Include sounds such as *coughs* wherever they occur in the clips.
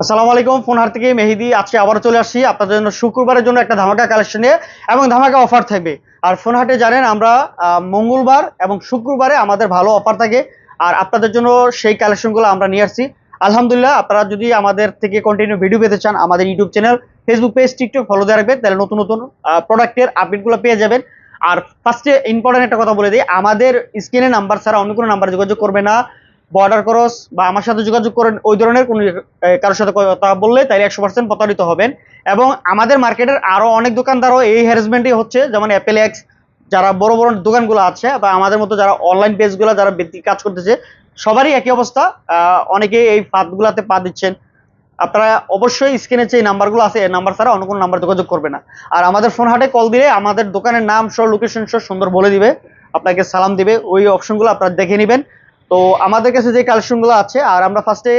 আসসালামু আলাইকুম ফোন ফোনহার থেকে মেহেদি। আজকে আবার চলে আসছি আপনাদের জন্য, শুক্রবারের জন্য একটা ধামাকা কালেকশন নিয়ে এবং ধামাকা অফার থাকবে। আর ফোনহাটে জানেন আমরা মঙ্গলবার এবং শুক্রবারে আমাদের ভালো অফার থাকে। আর আপনাদের জন্য সেই কালেকশনগুলো আমরা নিয়ে আসছি। আলহামদুলিল্লাহ, আপনারা যদি আমাদের থেকে কন্টিনিউ ভিডিও পেতে চান, আমাদের YouTube channel Facebook page TikTok follow দিয়ে রাখবেন, তাহলে নতুন নতুন প্রোডাক্টের আপডেটগুলো পেয়ে যাবেন। আর ফার্স্টে ইম্পর্টেন্ট একটা কথা বলে দিই, আমাদের স্ক্রিনে নাম্বার ছাড়া অন্য কোনো নাম্বার যোগাযোগ করবে না। বর্ডার ক্রস বা আমার সাথে যোগাযোগ করেন, ওই ধরনের কোনো কারোর সাথে কথা বললে তাইলে একশো পার্সেন্ট প্রতারিত হবেন। এবং আমাদের মার্কেটের আরও অনেক দোকানদারও এই হ্যারাসমেন্টই হচ্ছে। যেমন অ্যাপেল এক্স যারা বড় বড় দোকানগুলো আছে, বা আমাদের মতো যারা অনলাইন পেজগুলো যারা ব্যক্তি কাজ করতেছে, সবারই একই অবস্থা। অনেকে এই ফাঁদগুলাতে পা দিচ্ছেন। আপনারা অবশ্যই স্ক্রিনে যে নাম্বারগুলো আছে, এই নাম্বার ছাড়া অন্য কোনো নাম্বার যোগাযোগ করবে না। আর আমাদের ফোন হাটে কল দিলে আমাদের দোকানের নাম সহ লোকেশন সহ সুন্দর বলে দিবে। আপনাকে সালাম দিবে। ওই অপশনগুলো আপনারা দেখে নেবেন। তো আমাদের কাছে যে কালেকশনগুলো আছে, আর আমরা ফার্স্টে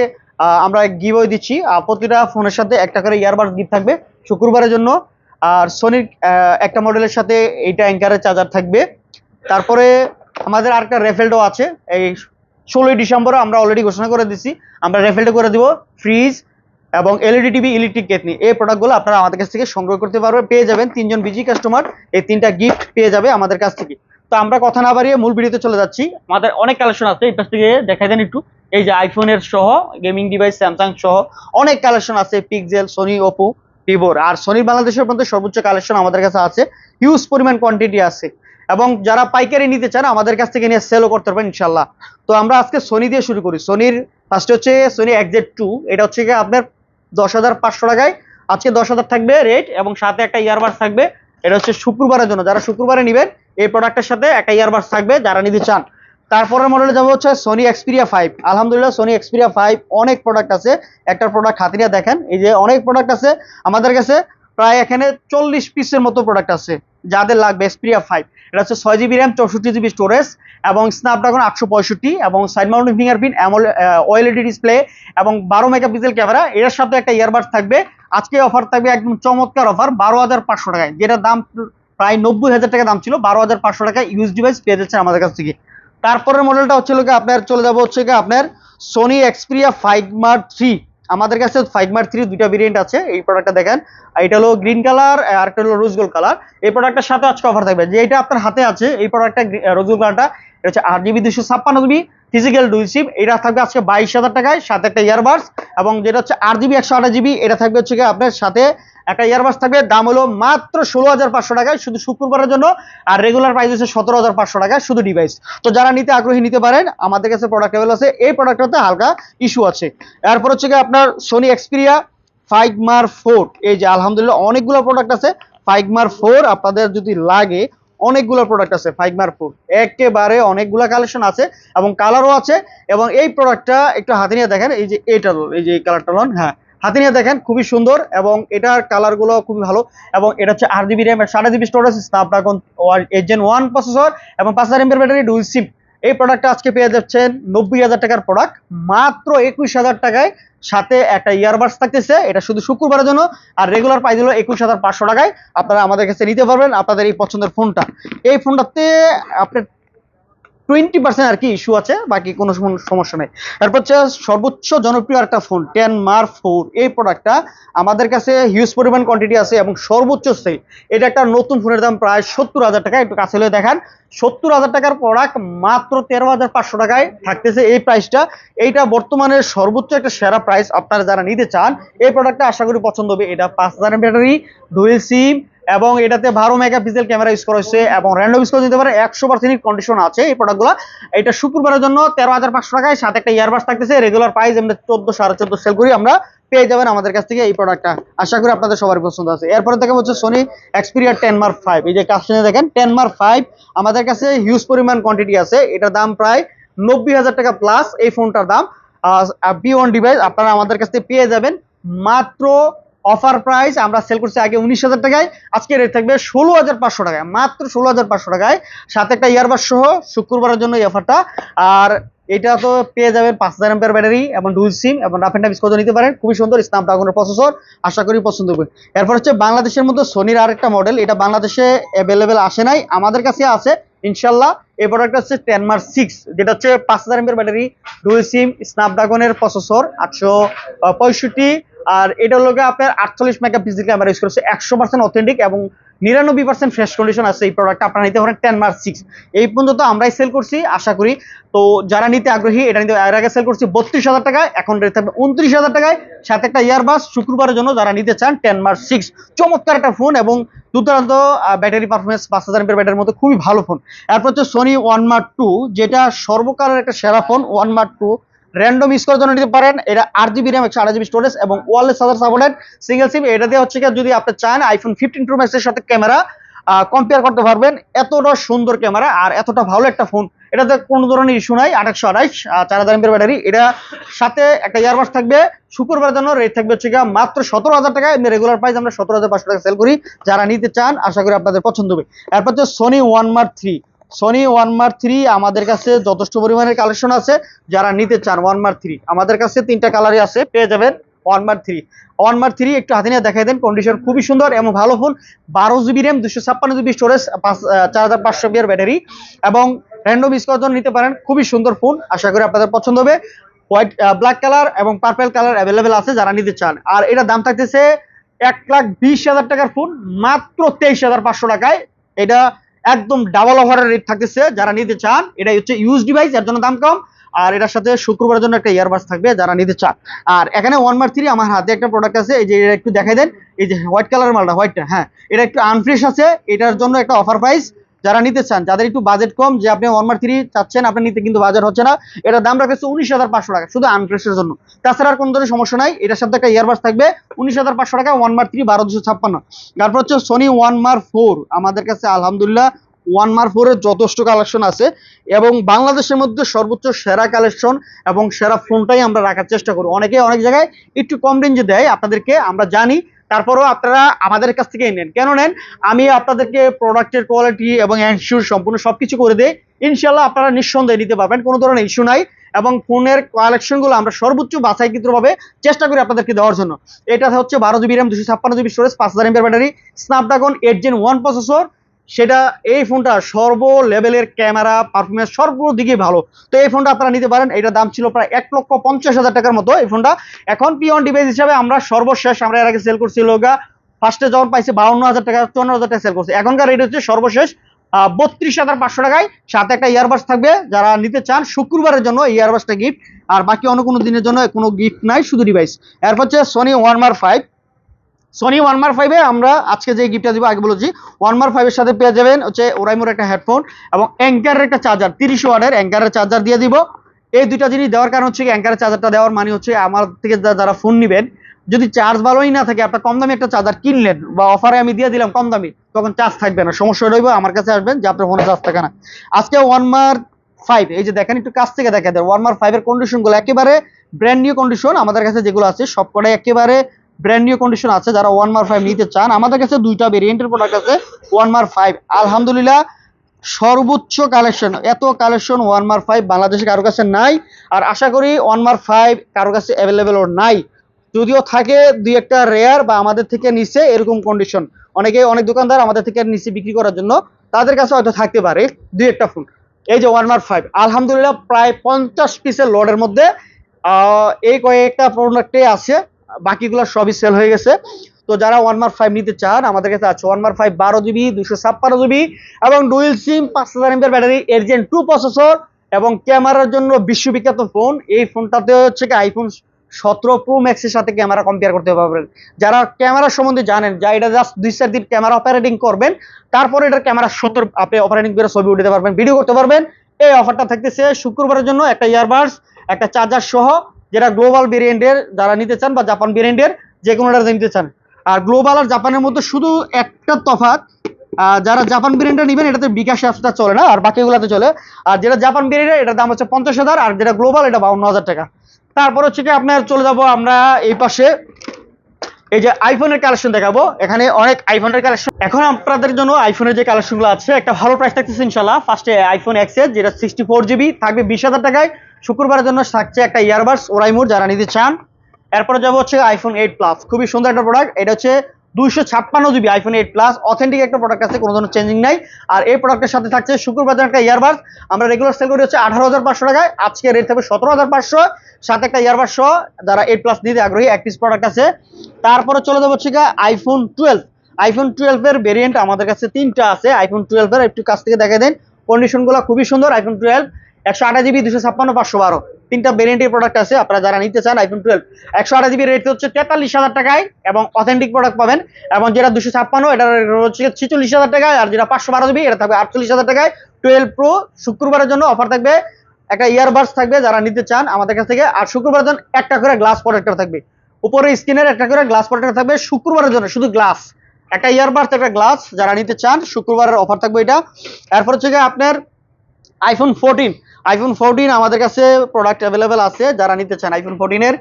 আমরা গিভওয়ে দিচ্ছি প্রতিটা ফোনের সাথে একটা করে ইয়ারবাডস গিফট থাকবে শুক্রবারের জন্য। আর সোনির একটা মডেলের সাথে এইটা অ্যাঙ্কারের চার্জার থাকবে। তারপরে আমাদের আরেকটা রেফেলডো আছে, এই ষোলোই ডিসেম্বরে আমরা অলরেডি ঘোষণা করে দিছি। আমরা রেফেলডো করে দিব ফ্রিজ এবং এলইডি টিভি ইলেকট্রিক কেতনি। এই প্রোডাক্টগুলো আপনারা আমাদের কাছ থেকে সংগ্রহ করতে পারবেন পেয়ে যাবেন। তিনজন বিজি কাস্টমার এই তিনটা গিফট পেয়ে যাবে আমাদের কাছ থেকে। তো আমরা কথা না বাড়িয়ে মূল ভিডিওতে চলে যাচ্ছি। আমাদের অনেক কালেকশন আছে, এই পাশ থেকে দেখাই দেন একটু। এই যে আইফোনের সহ গেমিং ডিভাইস স্যামসাং সহ অনেক কালেকশন আছে পিকজেল সোনি ওপো ভিভোর আর সোনির বাংলাদেশের মধ্যে সর্বোচ্চ কালেকশন আমাদের কাছে আছে। হিউজ পরিমাণ কোয়ান্টিটি আছে। এবং যারা পাইকারি নিতে চান, আমাদের কাছ থেকে নিয়ে সেলও করতে পারবেন ইনশাল্লাহ তো আমরা আজকে সোনি দিয়ে শুরু করি। সোনির ফার্স্ট হচ্ছে সোনি এক্সেট টু এটা হচ্ছে গিয়ে আপনার দশ হাজার পাঁচশো টাকায়। আজকে দশ হাজার থাকবে রেট এবং সাথে একটা ইয়ারবাস থাকবে। এটা হচ্ছে শুক্রবারের জন্য। যারা শুক্রবারে নেবেন এই প্রোডাক্টের সাথে একটা ইয়ারবাস থাকবে যারা নিতে চান। তারপরের মডেলে যাব হচ্ছে সোনি এক্সপিরিয়া ফাইভ আলহামদুলিল্লাহ সোনি এক্সপিরিয়া ফাইভ অনেক প্রোডাক্ট আছে। একটা প্রোডাক্ট হাতে নিয়ে দেখেন, এই যে অনেক প্রোডাক্ট আছে। আমাদের কাছে প্রায় এখানে চল্লিশ পিসের মতো প্রোডাক্ট আছে, যাদের লাগবে এক্সপিরিয়া ফাইভ এটা হচ্ছে ছয় জিবি র্যাম চৌষট্টি জিবি স্টোরেজ এবং স্ন্যাপড্রাগন আটশো পঁয়ষট্টি এবং side mounting fingerprint OLED display এবং বারো মেগাপিক্সেল ক্যামেরা এর সাথে একটা ইয়ারবাডস থাকবে। আজকে অফার থাকবে একদম চমৎকার অফার বারো হাজার পাঁচশো টাকায় যেটা দাম প্রায় নব্বই হাজার টাকা দাম ছিল, বারো হাজার পাঁচশো টাকায় ইউজ ডিভাইস পেয়ে যাচ্ছে আমাদের কাছ থেকে। তারপরের মডেলটা হচ্ছে লোকে আপনার, চলে যাব হচ্ছে গিয়ে আপনার Sony Xperia five mark three আমাদের কাছে ফাইভ মার্ক থ্রি দুইটা ভেরিয়েন্ট আছে, এই প্রোডাক্টটা দেখেন। এটা হলো গ্রিন কালার আর একটা হলো রোজ গোল্ড কালার এই প্রোডাক্টের সাথে আজকে অফার থাকবে। যে এটা আপনার হাতে আছে, এই প্রোডাক্টটা রোজ গোল্ড কালারটা এটা হচ্ছে আট জিবি দুশো ছাপ্পান্ন জিবি ফিজিক্যাল দুই সিম এটা থাকবে আজকে বাইশ হাজার টাকায়, সাথে একটা ইয়ারবাডস এবং যেটা হচ্ছে আট জিবি একশো আঠাশ জিবি এটা থাকবে হচ্ছে আপনার সাথে একটা ইয়ারবাডস থাকবে দাম হলো মাত্র ষোলো হাজার পাঁচশো টাকায় শুধু শুক্রবারের জন্য আর রেগুলার প্রাইস হচ্ছে সতেরো হাজার পাঁচশো টাকায় শুধু ডিভাইস তো যারা নিতে আগ্রহী নিতে পারেন আমাদের কাছে প্রোডাক্ট অ্যাভেল আছে এই প্রোডাক্টটাতে হালকা ইস্যু আছে। এরপর হচ্ছে আপনার Sony Xperia five mark four এই যে আলহামদুলিল্লাহ অনেকগুলো প্রোডাক্ট আছে ফাইভ মার ফোর আপনাদের যদি লাগে অনেকগুলো প্রোডাক্ট আছে ফাইভ মার ফোর একেবারে অনেকগুলো কালেকশন আছে এবং কালারও আছে এবং এই প্রোডাক্টটা একটু হাতে নিয়ে দেখেন এই যে হলো, এই যে কালারটা লন হ্যাঁ। হাতে নিয়ে দেখেন, খুবই সুন্দর এবং এটার কালারগুলো খুবই ভালো এবং এটা হচ্ছে আট জিবি র্যাম সাড়ে GB storage Snapdragon gen one processor এবং পাঁচ হাজার এমপের ব্যাটারি ডুল সিম এই প্রোডাক্টটা আজকে পেয়ে যাচ্ছেন নব্বই হাজার টাকার প্রোডাক্ট মাত্র একুশ হাজার টাকায়। সাথে একটা ইয়ারবাডস থাকতেছে, এটা শুধু শুক্রবারের জন্য, আর রেগুলার প্রাইস হলো একুশ হাজার পাঁচশো টাকায়। আপনারা আমাদের কাছে নিতে পারবেন আপনাদের এই পছন্দের ফোনটা এই ফোনটাতে আপনার টোয়েন্টি পার্সেন্ট আর কি ইস্যু আছে, বাকি কোনো সমস্যা নেই। তারপর হচ্ছে সর্বোচ্চ জনপ্রিয় একটা ফোন টেন মার ফোর এই প্রোডাক্টটা আমাদের কাছে হিউজ পরিমাণ কোয়ান্টিটি আছে এবং সর্বোচ্চ সেল এটা একটা নতুন ফোনের দাম প্রায় সত্তর হাজার টাকা একটু কাছে হলে দেখান। সত্তর হাজার টাকার প্রোডাক্ট মাত্র তেরো হাজার পাঁচশো টাকায় থাকতেছে এই প্রাইসটা এইটা বর্তমানে সর্বোচ্চ একটা সেরা প্রাইস আপনারা যারা নিতে চান, এই প্রোডাক্টটা আশা করি পছন্দ হবে। এটা পাঁচ হাজার ব্যাটারি ডুয়েল সিম এবং এটাতে বারো মেগাপিক্সেল ক্যামেরা ইউজ করা হয়েছে এবং র্যান্ডম ইউজ দিতে পারে একশো পার্সেন্ট কন্ডিশন আছে এই প্রোডাক্টগুলো এটা শুক্রবারের জন্য তেরো হাজার পাঁচশো টাকায়, সাথে একটা ইয়ারবাস থাকতেছে রেগুলার প্রাইস আমরা চোদ্দ সাড়ে চোদ্দ সেল করি, আমরা পেয়ে যাবেন আমাদের কাছ থেকে এই প্রোডাক্টটা আশা করি আপনাদের সবার পছন্দ আছে। এরপরে থেকে হচ্ছে Sony Xperia ten mark five এই যে কাস্টমার দেখেন টেন মার্ক ফাইভ আমাদের কাছে হিউজ পরিমাণ কোয়ান্টিটি আছে। এটার দাম প্রায় নব্বই হাজার টাকা প্লাস এই ফোনটার দাম। বি ওয়ান ডিভাইস আপনারা আমাদের কাছ থেকে পেয়ে যাবেন মাত্র অফার প্রাইস আমরা সেল করছি আগে উনিশ হাজার টাকায়, আজকে রেট থাকবে ষোলো হাজার পাঁচশো টাকায়, মাত্র ষোলো হাজার পাঁচশো টাকায়। সাথে একটা ইয়ারবাস সহ শুক্রবারের জন্য এই অফারটা আর এটা তো পেয়ে যাবেন পাঁচ হাজার এম্পের ব্যাটারি এবং ডুল সিম এবং রাফ এন্ড কত নিতে পারেন। খুবই সুন্দর স্ন্যাপড্রাগনের প্রসেসর আশা করি পছন্দ হবে। এরপর হচ্ছে বাংলাদেশের মধ্যে সোনির আরেকটা মডেল এটা বাংলাদেশে অ্যাভেলেবেল আসে নাই, আমাদের কাছে আছে ইনশাল্লাহ এই প্রোডাক্টটা হচ্ছে টেন মার্ক সিক্স যেটা হচ্ছে পাঁচ হাজার এমপের ব্যাটারি ডুয়েল সিম স্ন্যাপড্রাগনের প্রসেসর আটশো পঁয়ষট্টি আর এটা হলো আপনার আটচল্লিশ মেগা পিক্সেল ক্যামেরা ইউজ করেছে, একশো পার্সেন্ট অথেন্টিক এবং নিরানব্বই পার্সেন্ট ফ্রেশ কন্ডিশন আছে এই প্রোডাক্টটা আপনারা নিতে পারেন টেন মার্ক সিক্স এই পর্যন্ত আমরাই সেল করছি, আশা করি। তো যারা নিতে আগ্রহী, এটা নিতে এর আগে সেল করছি বত্রিশ হাজার টাকায়, এখন রেট থাকবে উনত্রিশ হাজার টাকায়। সাথে একটা ইয়ারবাস শুক্রবারের জন্য যারা নিতে চান টেন মার্ক সিক্স চমৎকার একটা ফোন এবং দুর্দান্ত ব্যাটারি পারফরমেন্স পাঁচ হাজার এমপের ব্যাটারির মধ্যে খুবই ভালো ফোন এরপর হচ্ছে সোনি ওয়ান মার্ক টু যেটা সর্বকালের একটা সেরা phone one mark two random use করার জন্য নিতে পারেন। এটা আট জিবি র্যাম একশো আট জিবি স্টোরেজ এবং wireless charger supported single SIM এটা দিয়ে হচ্ছে যদি আপনি চান আইফোন ফিফটিন প্রো ম্যাক্সের সাথে ক্যামেরা কম্পেয়ার করতে পারবেন। এতটা সুন্দর ক্যামেরা আর এতটা ভালো একটা ফোন এটাতে কোনো ধরনের ইস্যু নাই আঠাশশো আঠাইশ চার হাজার এমপের ব্যাটারি এটা সাথে একটা ইয়ারবাস থাকবে। শুক্রবার জন্য রেট থাকবে হচ্ছে মাত্র সতেরো হাজার টাকা। এমনি রেগুলার প্রাইস আমরা সতেরো হাজার পাঁচশো টাকা সেল করি। যারা নিতে চান, আশা করি আপনাদের পছন্দ হবে। এরপর হচ্ছে Sony one mark three Sony one mark three আমাদের কাছে যথেষ্ট পরিমাণের কালেকশন আছে। যারা নিতে চান ওয়ান মার্ক থ্রি আমাদের কাছে তিনটা কালারই আছে, পেয়ে যাবেন one mark three one mark three একটু হাতে নিয়ে দেখাই দেন কন্ডিশন খুবই সুন্দর এবং ভালো ফোন বারো জিবি র্যাম দুশো ছাপ্পান্ন জিবি স্টোরেজ পাঁচ চার হাজার পাঁচশো বিয়ার ব্যাটারি এবং র্যান্ডম করার জন্য নিতে পারেন, খুবই সুন্দর ফোন আশা করি আপনাদের পছন্দ হবে। হোয়াইট ব্ল্যাক কালার এবং পার্পেল কালার অ্যাভেলেবেল আছে যারা নিতে চান। আর এটা দাম থাকতেছে এক লাখ বিশ হাজার টাকার ফোন মাত্র তেইশ হাজার পাঁচশো টাকায়। এটা একদম ডাবল ওভারের রেট থাকতেছে, যারা নিতে চান এটা হচ্ছে ইউজ ডিভাইস এর জন্য দাম কম, আর এটার সাথে শুক্রবারের জন্য একটা ইয়ারবাস থাকবে, যারা নিতে চান। আর এখানে ওয়ান মার্ক থ্রি আমার হাতে একটা প্রোডাক্ট আছে, এই যে এটা একটু দেখাই দেন, এই যে হোয়াইট কালার মালটা হোয়াইটটা হ্যাঁ এটা একটু আনফ্রেশ আছে, এটার জন্য একটা অফার প্রাইস যারা নিতে চান, যাদের একটু বাজেট কম, যে আপনি ওয়ান থ্রি চাচ্ছেন আপনি নিতে কিন্তু বাজার হচ্ছে না। এটার দাম রাখেছে উনিশ হাজার পাঁচশো টাকা, শুধু আনফ্রেশের জন্য। তাছাড়া আর কোনো ধরনের সমস্যা নাই, এটার সাথে একটা ইয়ারবাস থাকবে, উনিশ হাজার পাঁচশো টাকা ওয়ান মার্ক থ্রি বারো দুশো ছাপ্পান্ন। তারপর হচ্ছে সোনি ওয়ান মার্ক ফোর আমাদের কাছে আলহামদুলিল্লাহ ওয়ান মার ফোরের যথেষ্ট কালেকশন আছে, এবং বাংলাদেশের মধ্যে সর্বোচ্চ সেরা কালেকশন এবং সেরা ফোনটাই আমরা রাখার চেষ্টা করি অনেকে অনেক জায়গায় একটু কম রেঞ্জে দেয়, আপনাদেরকে আমরা জানি তারপরেও আপনারা আমাদের কাছ থেকে নেন। কেন নেন? আমি আপনাদেরকে প্রোডাক্টের কোয়ালিটি এবং এনশিওর সম্পূর্ণ সব কিছু করে দেয় ইনশাল্লাহ আপনারা নিঃসন্দেহে নিতে পারবেন, কোনো ধরনের ইস্যু নাই এবং ফোনের কালেকশনগুলো আমরা সর্বোচ্চ বাছাইকৃতভাবে চেষ্টা করি আপনাদেরকে দেওয়ার জন্য। এটা হচ্ছে বারো জিবি র্যাম দুশো ছাপ্পান্ন জিবি স্টোরেজ পাঁচ হাজার এমপের battery Snapdragon eight gen one processor সেটা এই ফোনটা সর্ব লেভেলের ক্যামেরা পারফরমেন্স সর্বদিকে ভালো। তো এই ফোনটা আপনারা নিতে পারেন এটার দাম ছিল প্রায় এক লক্ষ পঞ্চাশ হাজার টাকার মতো এই ফোনটা। এখন পিওন ডিভাইস হিসাবে আমরা সর্বশেষ, আমরা এর আগে সেল করছি লোগা। ফার্স্টে যখন পাইছি বাউন্ন হাজার টাকা, চুয়ান্ন হাজার টাকা সেল করছি। এখনকার রেট হচ্ছে সর্বশেষ বত্রিশ হাজার পাঁচশো টাকায়। সাথে একটা ইয়ারবাস থাকবে, যারা নিতে চান শুক্রবারের জন্য এই ইয়ারবাসটা গিফট আর বাকি অন্য কোনো দিনের জন্য কোনো গিফট নাই, শুধু ডিভাইস এরপর হচ্ছে Sony one mark five Sony one mark ফাইভে আমরা আজকে যে গিফটটা দিব, আগে বলেছি ওয়ান মার ফাইভের সাথে পেয়ে যাবেন হচ্ছে ওরাইমোর একটা হেডফোন এবং অ্যাঙ্কারের একটা চার্জার তিরিশ ওয়ার্ডের অ্যাঙ্কারের চার্জার দিয়ে দিব। এই দুইটা জিনিস দেওয়ার কারণ হচ্ছে অ্যাঙ্কারের চার্জারটা দেওয়ার মানে হচ্ছে আমার থেকে যারা ফোন নেবেন, যদি চার্জ ভালোই না থাকে, আপনার কম দামি একটা চার্জার কিনলেন বা অফারে আমি দিয়ে দিলাম কম দামি, তখন চার্জ থাকবে না, সমস্যা রইবে, আমার কাছে আসবেন যে আপনার ফোনে চার্জ থাকে না। আজকে ওয়ান মার ফাইভ এই যে দেখেন, একটু কাছ থেকে দেখা দেয় ওয়ান মার ফাইভের কন্ডিশনগুলো একেবারে ব্র্যান্ড নিউ কন্ডিশন আমাদের কাছে যেগুলো আছে, সবকটাই একেবারে ব্র্যান্ড নিউ কন্ডিশন আছে, যারা ওয়ান মার ফাইভ নিতে চান। আমাদের কাছে দুইটা ভেরিয়েন্টের প্রোডাক্ট আছে ওয়ান মার ফাইভ আলহামদুলিল্লাহ, সর্বোচ্চ কালেকশন এত কালেকশন ওয়ান মার ফাইভ বাংলাদেশে কারও কাছে নাই। আর আশা করি ওয়ান মার ফাইভ কারও কাছে অ্যাভেলেবেলও নাই। যদিও থাকে দুই একটা রেয়ার বা আমাদের থেকে নিচে এরকম কন্ডিশন অনেকে অনেক দোকানদার আমাদের থেকে নিচে বিক্রি করার জন্য তাদের কাছে হয়তো থাকতে পারে দুই একটা ফোন এই যে ওয়ান মার ফাইভ আলহামদুলিল্লাহ প্রায় পঞ্চাশ পিসের লোডের মধ্যে এই কয়েকটা প্রোডাক্টে আছে। বাকিগুলো সবই সেল হয়ে গেছে। তো যারা ওয়ান মার ফাইভ নিতে চান, আমাদের কাছে আছে ওয়ান মার ফাইভ বারো জিবি দুশো ছাপ্পান্ন জিবি এবং ডুয়েল সিম পাঁচ হাজার এমপের ব্যাটারি এরজেন টু প্রসেসর এবং ক্যামেরার জন্য বিশ্ববিখ্যাত ফোন এই ফোনটাতে হচ্ছে কি আইফোন সতেরো প্রো ম্যাক্সের সাথে ক্যামেরা কম্পেয়ার করতে পারবেন। যারা ক্যামেরা সম্বন্ধে জানেন, যা এটা জাস্ট দুই চার দিন ক্যামেরা অপারেটিং করবেন, তারপরে এটার ক্যামেরা সুন্দর আপনি অপারেটিং করে ছবি উঠাতে পারবেন ভিডিও করতে পারবেন। এই অফারটা থাকতেছে শুক্রবারের জন্য একটা ইয়ারবাডস একটা চার্জার সহ যেটা গ্লোবাল ভেরিয়েন্টের যারা নিতে চান বা জাপান ভেরিয়েন্টের যে কোনোটা নিতে চান। আর গ্লোবাল আর জাপানের মধ্যে শুধু একটা তফাৎ যারা জাপান ভেরিয়েন্টটা নেবেন, এটাতে বিকাশ অ্যাপসটা চলে না, আর বাকিগুলোতে চলে। আর যেটা জাপান ভেরিয়েন্টের এটার দাম হচ্ছে পঞ্চাশ হাজার, আর যেটা গ্লোবাল এটা বাউন্ন হাজার টাকা। তারপর হচ্ছে কি, আপনার চলে যাব আমরা এই পাশে। এই যে আইফোনের কালেকশন দেখাবো। এখানে অনেক আইফোনের কালেকশন এখন আপনাদের জন্য আইফোনের যে কালেকশনগুলো আছে, একটা ভালো প্রাইস থাকতেছে ইনশাল্লাহ ফার্স্টে আইফোন এক্সেস যেটা সিক্সটি ফোর জিবি থাকবে বিশ হাজার টাকায়। শুক্রবারের জন্য থাকছে একটা ইয়ারবাডস ওরাইমোর যারা নিতে চান। এরপরে যাব হচ্ছে আইফোন এইট প্লাস খুবই সুন্দর একটা প্রোডাক্ট এটা হচ্ছে দুইশো ছাপ্পান্ন GB iPhone eight plus authentic একটা প্রোডাক্ট আছে, কোনো ধরনের চেঞ্জিং নাই। আর এই প্রোডাক্টের সাথে থাকছে শুক্রবার একটা ইয়ারবাস আমরা রেগুলার সেল করি হচ্ছে আঠারো হাজার পাঁচশো টাকায়। আজকে রেট থাকবে সতেরো হাজার পাঁচশো। সাথে একটা ইয়ারবাস সহ যারা এইট প্লাস নিতে আগ্রহী, এক পিস প্রোডাক্ট আছে। তারপরে চলে যাব হচ্ছে আইফোন টুয়েলভ আইফোন টুয়েলভের ভেরিয়েন্ট আমাদের কাছে তিনটা আছে। আইফোন টুয়েলভের একটু কাছ থেকে দেখে দেন। কন্ডিশনগুলো খুবই সুন্দর আইফোন টুয়েলভ একশো আঠাশ জিবি, দুশো ছাপ্পান্ন, পাঁচশো বারো। তিনটা ভেরিয়েন্টের প্রোডাক্ট আছে, আপনারা যারা নিতে চান আইফোন টুয়েলভ একশো আঠাশ জিবি রেট হচ্ছে তেতাল্লিশ হাজার টাকায় এবং অথেন্টিক প্রোডাক্ট পাবেন। এবং যেটা দুশো ছাপ্পান্ন, এটা হচ্ছে ছিচল্লিশ হাজার টাকায়, আর যেটা পাঁচশো বারো জিবি, এটা থাকবে আটচল্লিশ হাজার টাকায়। টুয়েলভ প্রো শুক্রবারের জন্য অফার থাকবে। একটা ইয়ারবাডস থাকবে, যারা নিতে চান আমাদের কাছ থেকে। আর শুক্রবারের জন্য একটা করে গ্লাস প্রোটেক্টর থাকবে। উপরে স্ক্রিনের একটা করে গ্লাস প্রোটেক্টর থাকবে শুক্রবারের জন্য, শুধু গ্লাস একটা ইয়ারবাডস একটা গ্লাস যারা নিতে চান, শুক্রবারের অফার থাকবে এটা। এরপর হচ্ছে আপনার আইফোন ফোরটিন আইফোন ফোরটিন আমাদের কাছে প্রোডাক্ট অ্যাভেলেবেল আছে, যারা নিতে চান আইফোন ফোরটিনের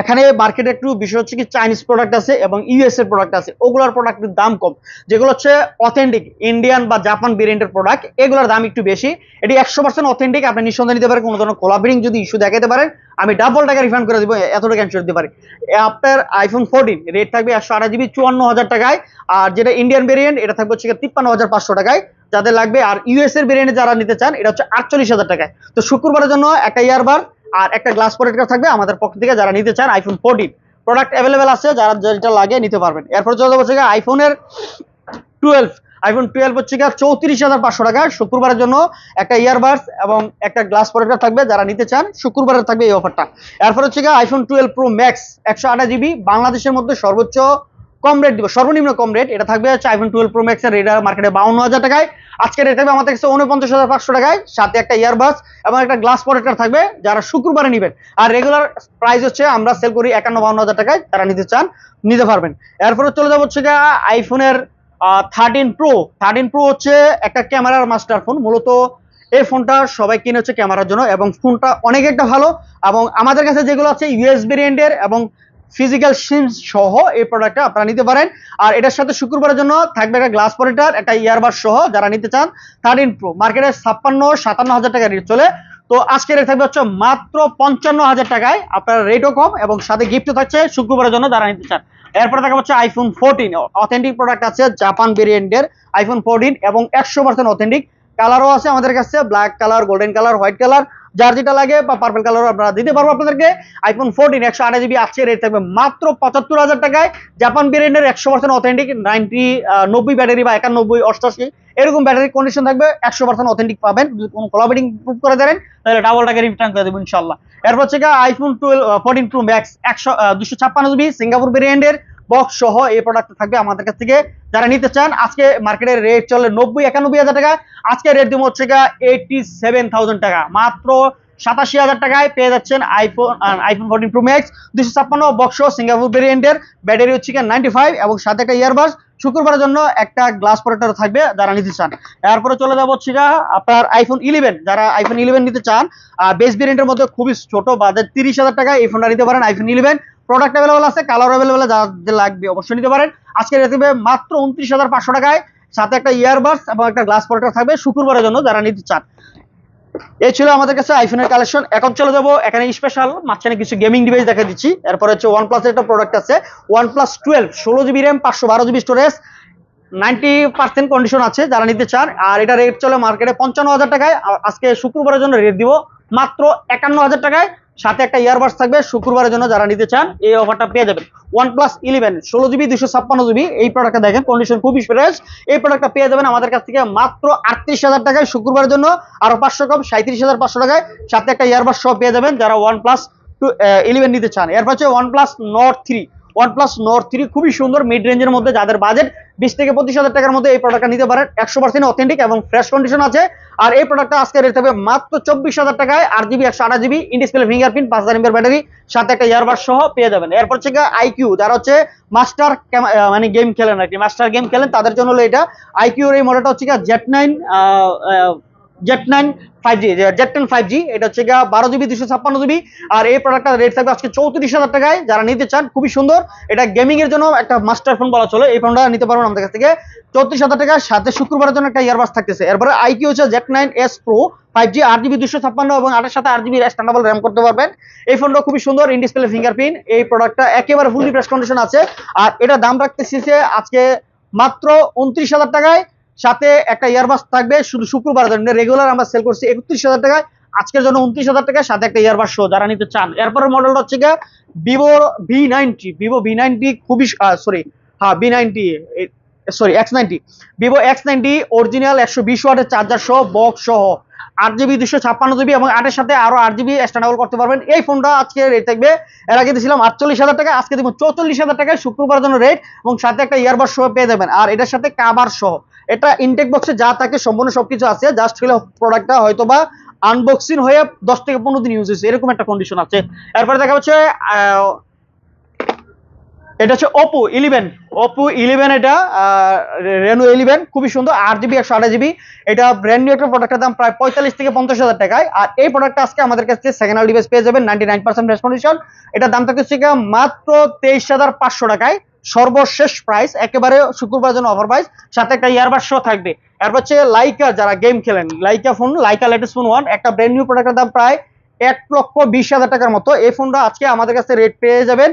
এখানে মার্কেটে একটু বিষয় হচ্ছে কি চাইনিজ প্রোডাক্ট আছে এবং ইউএস এর প্রোডাক্ট আছে। ওগুলোর প্রোডাক্টের দাম কম। যেগুলো হচ্ছে অথেন্টিক ইন্ডিয়ান বা জাপান ভেরিয়েন্টের প্রোডাক্ট এগুলোর দাম একটু বেশি। এটি একশো পার্সেন্ট অথেন্টিক আপনি নিঃসন্দেহে নিতে পারেন, কোনো ধরনের কোলাবিরিং যদি ইস্যু দেখাতে পারেন, আমি ডাবল টাকা রিফান্ড করে দিব এতটা ক্যান্সেল দিতে পারি। আপনার আইফোন ফোরটিন রেট থাকবে একশো আঠাশ জিবি চুয়ান্ন হাজার টাকায়। আর যেটা ইন্ডিয়ান ভেরিয়েন্ট এটা থাকবে হচ্ছে তিপ্পান্ন হাজার পাঁচশো টাকায়। যাদের লাগবে, আর ইউএস এর বিরিয়ানি যারা নিতে চান, এটা হচ্ছে আটচল্লিশ হাজার টাকায়। তো শুক্রবারের জন্য একটা ইয়ারবার আর একটা গ্লাস প্রোটেক্টর থাকবে আমাদের পক্ষ থেকে যারা নিতে চান আইফোন ফোরটিন প্রোডাক্ট অ্যাভেলেবেল আছে, যারা যেটা লাগে নিতে পারবেন। এরপর চলে যাব হচ্ছে আইফোনের টুয়েলভ আইফোন টুয়েলভ হচ্ছে গিয়ে চৌত্রিশ হাজার পাঁচশো টাকা। শুক্রবারের জন্য একটা ইয়ারবাডস এবং একটা গ্লাস প্রোটেক্টর থাকবে যারা নিতে চান, শুক্রবারের থাকবে এই অফারটা এরপর হচ্ছে গিয়ে আইফোন টুয়েলভ প্রো ম্যাক্স একশো আঠাশ জিবি বাংলাদেশের মধ্যে সর্বোচ্চ কম রেট দিব, সর্বনিম্ন কম রেট এটা থাকবে হচ্ছে আইফোন টুয়েলভ প্রো ম্যাক্সের রেট মার্কেটে বাউন্ন হাজার টাকায়। আজকে রেট থাকবে আমাদের কাছে উনপঞ্চাশ হাজার পাঁচশো টাকায়, সাথে একটা ইয়ারবাস এবং একটা গ্লাস প্রোটেক্টর থাকবে, যারা শুক্রবারে নেবেন। আর রেগুলার প্রাইস হচ্ছে আমরা সেল করি একান্ন বাউন্ন হাজার টাকায়, যারা নিতে চান, নিতে পারবেন। এরপরে চলে যাব হচ্ছে আইফোনের থার্টিন প্রো থার্টিন প্রো হচ্ছে একটা ক্যামেরার মাস্টার ফোন মূলত এই ফোনটা সবাই কিনে হচ্ছে ক্যামেরার জন্য এবং ফোনটা অনেক একটা ভালো এবং আমাদের কাছে যেগুলো আছে ইউএস ভেরিয়েন্টের এবং ফিজিক্যাল সিম সহ এই প্রোডাক্টটা আপনারা নিতে পারেন। আর এটার সাথে শুক্রবারের জন্য থাকবে একটা গ্লাস পরিটার, একটা ইয়ারবাড সহ যারা নিতে চান থার্টিন প্রো মার্কেটে ছাপ্পান্ন, সাতান্ন হাজার টাকা রেট চলে। তো আজকে রেট থাকবে হচ্ছে মাত্র পঞ্চান্ন হাজার টাকায়। আপনার রেটও কম এবং সাথে গিফটও থাকছে শুক্রবারের জন্য যারা নিতে চান। এরপরে দেখা হচ্ছে আইফোন ফোরটিন অথেন্টিক প্রোডাক্ট আছে জাপান ভেরিয়েন্টের আইফোন ফোরটিন এবং একশো পার্সেন্ট অথেন্টিক কালারও আছে আমাদের কাছে black colour golden colour white colour যার যেটা লাগে, বা পার্পল কালারও আমরা দিতে পারব আপনাদেরকে। আইফোন ফোরটিন একশো আঠাশ জিবি আজকে রেট থাকবে মাত্র পঁচাত্তর হাজার টাকায়। জাপান ভেরিয়েন্টের একশো পার্সেন্ট অথেন্টিক নাইনটি নব্বই ব্যাটারি বা একানব্বই, অষ্টাশি, এরকম ব্যাটারি কন্ডিশন থাকবে, একশো পার্সেন্ট অথেন্টিক পাবেন। যদি কোনো কোলাবেটিং প্রুভ করে দেন, তাহলে ডাবল টাকা রিটার্ন করে দেবো ইনশাল্লাহ এরপর হচ্ছে iPhone twelve fourteen pro max একশো দুশো ছাপ্পান্ন জিবি সিঙ্গাপুর ভেরিয়েন্টের বক্স সহ এই প্রোডাক্ট থাকবে আমাদের কাছ থেকে। যারা নিতে চান, আজকে মার্কেটের রেট চলে নব্বই, একানব্বই হাজার টাকা। আজকে রেট দিব হচ্ছে এইটি সেভেন থাউজেন্ড টাকা। মাত্র সাতাশি হাজার টাকায় পেয়ে যাচ্ছেন iPhone iPhone fourteen pro max দুশো ছাপ্পান্ন বক্স সিঙ্গাপুর ভেরিয়েন্টের ব্যাটারি হচ্ছে নাইনটি ফাইভ এবং সাথে একটা ইয়ারবাস শুক্রবারের জন্য একটা গ্লাস প্রোটেক্টর থাকবে যারা নিতে চান। এরপরে চলে যাব হচ্ছে আপনার আইফোন ইলেভেন যারা আইফোন ইলেভেন নিতে চান বেস ভেরিয়েন্টের মধ্যে খুবই ছোট বাজেট তিরিশ হাজার টাকায় এই ফোনটা নিতে পারেন আইফোন ইলেভেন প্রোডাক্ট অ্যাভেলেবল আছে কালার অ্যাভেলেবল যা লাগবে অবশ্যই নিতে পারেন। আজকে দেবে মাত্র উনত্রিশ হাজার পাঁচশো টাকায়, সাথে একটা ইয়ারবাডস এবং একটা গ্লাস প্রোটেক্টর থাকবে শুক্রবারের জন্য, যারা নিতে চান। এই ছিল আমাদের কাছে আইফোনের কালেকশন এখন চলে যাব, এখানে স্পেশাল মাঝখানে কিছু গেমিং ডিভাইস দেখা দিচ্ছি। এরপর হচ্ছে ওয়ান প্লাসের একটা প্রোডাক্ট আছে ওয়ান প্লাস টুয়েলভ ষোলো জিবি র্যাম পাঁচশো বারো GB storage ninety percent condition আছে, যারা নিতে চান। আর এটা রেট চলে মার্কেটে পঞ্চান্ন হাজার টাকায়। আজকে শুক্রবারের জন্য রেট দিব মাত্র একান্ন হাজার টাকায়। সাথে একটা ইয়ারবাস থাকবে, শুক্রবারের জন্য যারা নিতে চান, এই অফারটা পেয়ে যাবেন। ওয়ান প্লাস ইলেভেন ষোলো জিবি দুশো ছাপ্পান্ন জিবি এই প্রোডাক্টটা দেখেন কন্ডিশন খুবই ফ্রেশ এই প্রোডাক্টটা পেয়ে যাবেন আমাদের কাছ থেকে মাত্র আটত্রিশ হাজার টাকায় শুক্রবারের জন্য, আরও পাঁচশো কম, সাঁত্রিশ হাজার পাঁচশো টাকায়। সাথে একটা ইয়ারবাস সহ পেয়ে যাবেন যারা ওয়ান প্লাস টু ইলেভেন নিতে চান। এরপর হচ্ছে one plus Nord three one plus Nord three খুবই সুন্দর মিড রেঞ্জের মধ্যে যাদের বাজেট বিশ থেকে পঁচিশ হাজার টাকার মধ্যে এই প্রোডাক্টটা নিতে পারেন। একশো পার্সেন্ট অথেন্টিক এবং ফ্রেশ কন্ডিশন আছে। আর এই প্রোডাক্টটা আজকে রেট থাকবে মাত্র চব্বিশ হাজার টাকায়। আট জিবি একশো আঠাশ জিবি ইনডিসপ্লে ফিঙ্গারপ্রিন্ট পাঁচ হাজার ব্যাটারি সাথে একটা ইয়ারবাড সহ পেয়ে যাবেন। এরপর হচ্ছে আইকিউ যারা হচ্ছে মাস্টার মানে গেম খেলেন আর কি মাস্টার গেম খেলেন, তাদের জন্য হলো এটা। আইকিউর এই মডেলটা হচ্ছে Z nine Z nine five G Z ten five G এটা হচ্ছে গিয়ে বারো জিবি দুশো ছাপ্পান্ন জিবি আর এই প্রোডাক্টটা রেট থাকবে আজকে চৌত্রিশ হাজার টাকায়। যারা নিতে চান, খুবই সুন্দর। এটা গেমিং এর জন্য একটা মাস্টার ফোন বলা চলে। এই ফোনটা নিতে পারবেন আমাদের কাছ থেকে। চৌত্রিশ হাজার টাকার সাথে শুক্রবারের জন্য একটা ইয়ারবাস থাকতেছে। এরপরে আইকি হচ্ছে Z nine S pro five G আট জিবি দুশো ছাপ্পান্ন এবং আটের সাথে আট জিবি স্ট্যান্ডাবল র্যাম করতে পারবেন। এই ফোনটা খুবই সুন্দর ইন ফিঙ্গারপ্রিন্ট এই প্রোডাক্টটা একেবারে ফুল রিফ্রেশ কন্ডিশন আছে। আর এটা দাম রাখতেছি আজকে মাত্র উনত্রিশ হাজার টাকায় সাথে একটা ইয়ারবাস থাকবে, শুধু শুক্রবার জন্য। রেগুলার আমরা সেল করছি একত্রিশ হাজার টাকায়। আজকের জন্য উনত্রিশ হাজার টাকায় সাথে একটা ইয়ারবাস শো যারা নিতে চান। এরপরের মডেলটা হচ্ছে গিয়ে Vivo V ninety Vivo V ninety খুবই সরি হ্যাঁ V ninety sorry X ninety Vivo X ninety original একশো বিশ ওয়াটের চার্জার সহ বক্স সহ, আট জিবি দুশো ছাপ্পান্ন জিবি এবং আটের সাথে আরও আট জিবি স্ট্যান্ডাবল করতে পারবেন। এই ফোনটা আজকে রেট থাকবে, এর আগে দিয়েছিলাম আটচল্লিশ হাজার টাকা আজকে দিব চৌচল্লিশ হাজার টাকায় শুক্রবার জন্য রেট এবং সাথে একটা ইয়ারবাস সহ পেয়ে যাবেন। আর এটার সাথে কাবার সহ এটা ইনটেক বক্সে যা থাকে সম্পূর্ণ সবকিছু আছে জাস্ট হলে প্রোডাক্টটা হয়তো বা আনবক্সিং হয়ে দশ থেকে পনেরো দিন ইউজ হয়েছে, এরকম একটা কন্ডিশন আছে। এরপরে দেখা হচ্ছে এটা হচ্ছে ওপো ইলেভেন ওপো ইলেভেন এটা রেনো ইলেভেন খুবই সুন্দর, আট জিবি একশো আঠাশ জিবি এটা ব্র্যান্ড নিউ একটা প্রোডাক্টের দাম প্রায় পঁয়তাল্লিশ থেকে পঞ্চাশ হাজার টাকায়। আর এই প্রোডাক্টটা আজকে আমাদের কাছে সেকেন্ড হ্যান্ড ডিভাইস পেয়ে যাবেন নাইনটি নাইন পার্সেন্ট রেসপন্ডিশন এটা দাম থাকছে মাত্র তেইশ হাজার পাঁচশো টাকায়। সর্বশেষ প্রাইস একেবারে শুক্রবার জন্য অফার প্রাইস সাথে একটা ইয়ারবাস শো থাকবে। এরপর হচ্ছে লাইকা যারা গেম খেলেন। Leica phone Leica latest phone one একটা ব্র্যান্ড নিউ প্রোডাক্টের দাম প্রায় এক লক্ষ বিশ হাজার টাকার মতো। এই ফোনটা আজকে আমাদের কাছে রেট পেয়ে যাবেন।